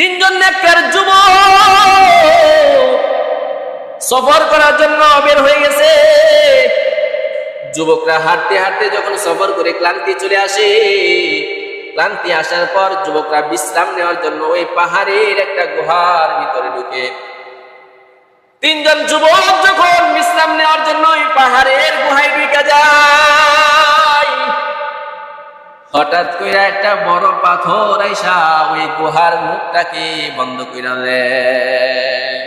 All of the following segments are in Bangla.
তিনজন সফর করার জন্য বের হয়ে গেছে। যুবকরা হাঁটতে হাঁটতে যখন সফর করে ক্লান্তি চলে আসে, ক্লান্তি আসার পর যুবকরা বিশ্রাম নেওয়ার জন্য ওই পাহাড়ের একটা গুহার ভিতরে ঢুকে। তিনজন যুবক যখন বিশ্রাম হঠাৎ কইরা একটা বড় পাথর আইসা ওই গুহার মুখটাকে বন্ধ কইরা দেয়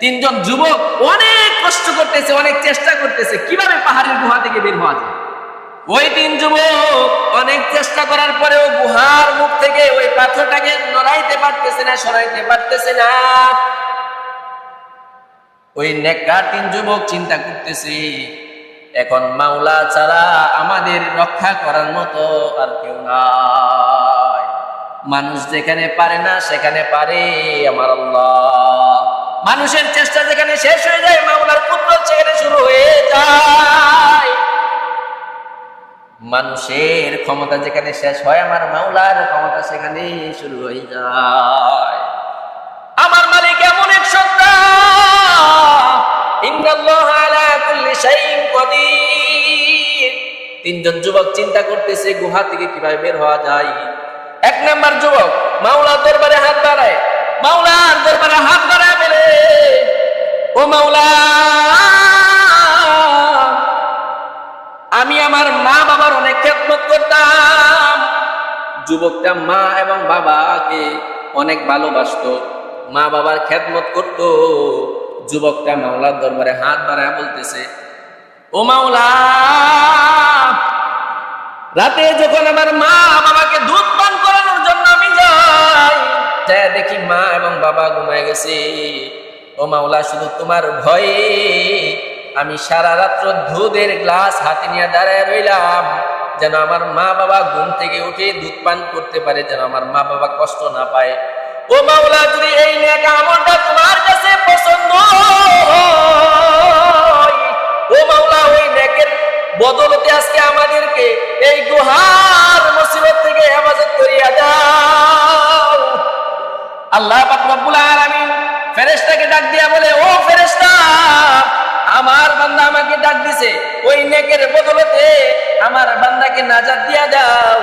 তিনজন যুবক অনেক কষ্ট করতেছে, অনেক চেষ্টা করতেছে, কীভাবে পাহাড়ের গুহা থেকে বের হওয়া যায়? ওই তিন যুবক অনেক চেষ্টা করার পরেও গুহার মুখ থেকে ওই পাথরটাকে নড়াইতে পারতেছে না, সরাইতে পারতেছে না। ওই নেককার তিন যুবক চিন্তা করতেছে এখন মাওলা ছাড়া আমাদের রক্ষা করার মতো আর কেউ নাই। মানুষ যেখানে পারে না, সেখানে পারে আমার আল্লাহ। মানুষের চেষ্টা যেখানে শেষ হয়ে যায়, মাওলার পুত্র সেখানে শুরু হয়ে যায়। মানুষের ক্ষমতা যেখানে শেষ হয়, আমার মাওলার ক্ষমতা সেখানে শুরু হয়ে যায়। আমার মালিক এমন এক সত্তা ইন্নাল্লাহ আলা তিনজন যুবক চিন্তা করতেছে, গুহা থেকে কীভাবে বের হওয়া যায়। এক নাম্বার যুবক মাওলার দরবারে হাত বাড়ায়। মাওলার দরবারে হাত বাড়ায় বলে, ও মাওলা, আমি আমার মা বাবার অনেক খেদমত করতাম। যুবকটা মা এবং বাবাকে অনেক ভালোবাসতো, মা বাবার খেদমত করত। যুবকটা মাওলার দরবারে হাত বাড়ায় বলতেছে ও মাওলা, রাতে যখন আমার মা বাবাকে দুধ পান করানোর জন্য আমি যাই যাই দেখি মা এবং বাবা ঘুমায় গেছে। ও মাওলা, শুধু তোমার ভয়ে আমি সারা রাত্র দুধের গ্লাস হাতে নিয়ে দাঁড়ায় রইলাম, যেন আমার মা বাবা ঘুম থেকে উঠে দুধ পান করতে পারে, যেন আমার মা বাবা কষ্ট না পায়। ও মাওলা, যদি এই নেক আমলটা আল্লাহ রব্বুল আলামিন ফেরেশতাকে ডাক দিয়া বলে, ও ফেরেশতা, আমার বান্দা আমাকে ডাক দিছে, ওই নেকের বদলতে আমার বান্দাকে নাজাত দিয়া দাও।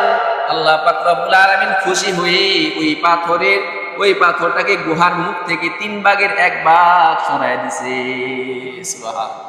আল্লাহ পাক রব্বুল আলামিন খুশি হয়ে ওই পাথরের, ওই পাথরটাকে গুহার মুখ থেকে তিন ভাগের এক ভাগ সরায় দিছে। সুবহান